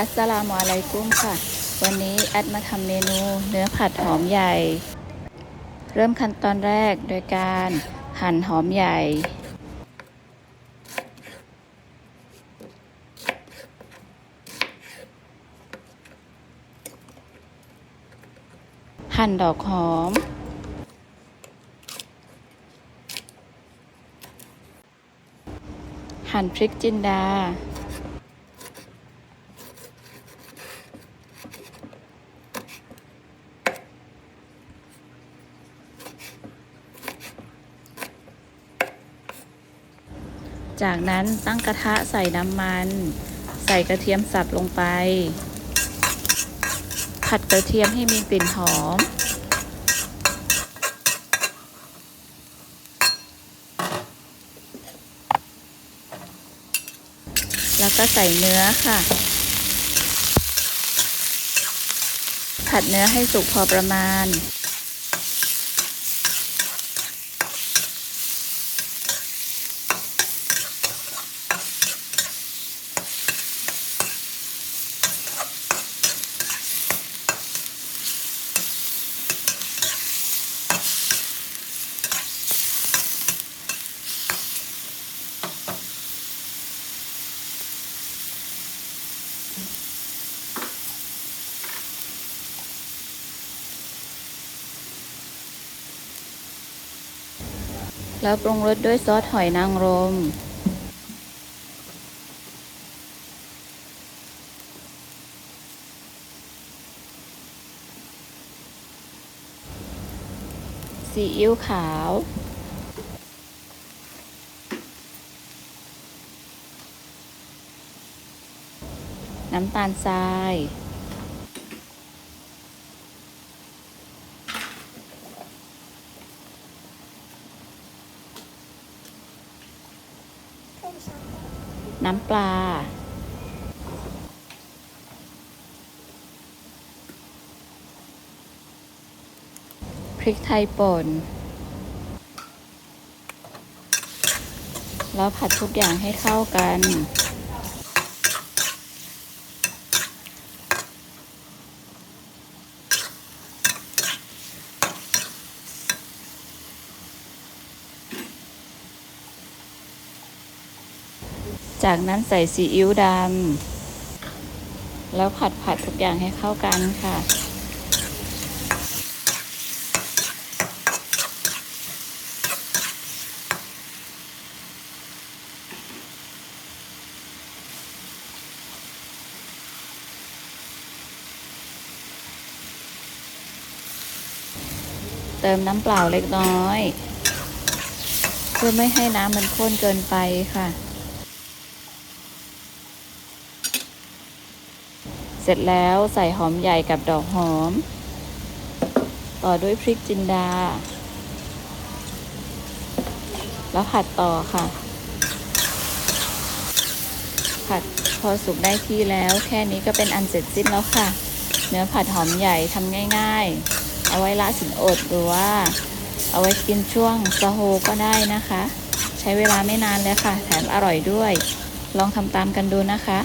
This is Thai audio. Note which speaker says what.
Speaker 1: อัสสลามุอะลัยกุ้มค่ะ วันนี้แอดมาทำเมนูเนื้อผัดหอมใหญ่ เริ่มขั้นตอนแรกโดยการหั่นหอมใหญ่ หั่นดอกหอมหั่นพริกจินดา จากนั้นตั้งกระทะใส่น้ำมัน ใส่กระเทียมสับลงไป ผัดกระเทียมให้มีกลิ่นหอม แล้วก็ใส่เนื้อค่ะ ผัดเนื้อให้สุกพอประมาณ แล้วปรุงรสด้วยซอสหอยนางรม ซีอิ๊วขาว น้ำตาลทราย น้ำปลา พริกไทยป่น แล้วผัดทุกอย่างให้เข้ากัน จากนั้นใส่ซีอิ๊วดำแล้วผัดผัดทุกอย่างให้เข้ากันค่ะ เติมน้ำเปล่าเล็กน้อย เพื่อไม่ให้น้ำมันข้นเกินไปค่ะ เสร็จแล้วใส่หอมใหญ่กับดอกหอม ต่อด้วยพริกจินดา แล้วผัดต่อค่ะ ผัดพอสุกได้ที่แล้วแค่นี้ก็เป็นอันเสร็จสิ้นแล้วค่ะ เนื้อผัดหอมใหญ่ทำง่าย ๆ เอาไว้ละสินอดหรือว่า เอาไว้กินช่วงสะโฮก็ได้นะคะ ใช้เวลาไม่นานเลยค่ะ แถมอร่อยด้วย ลองทำตามกันดูนะคะ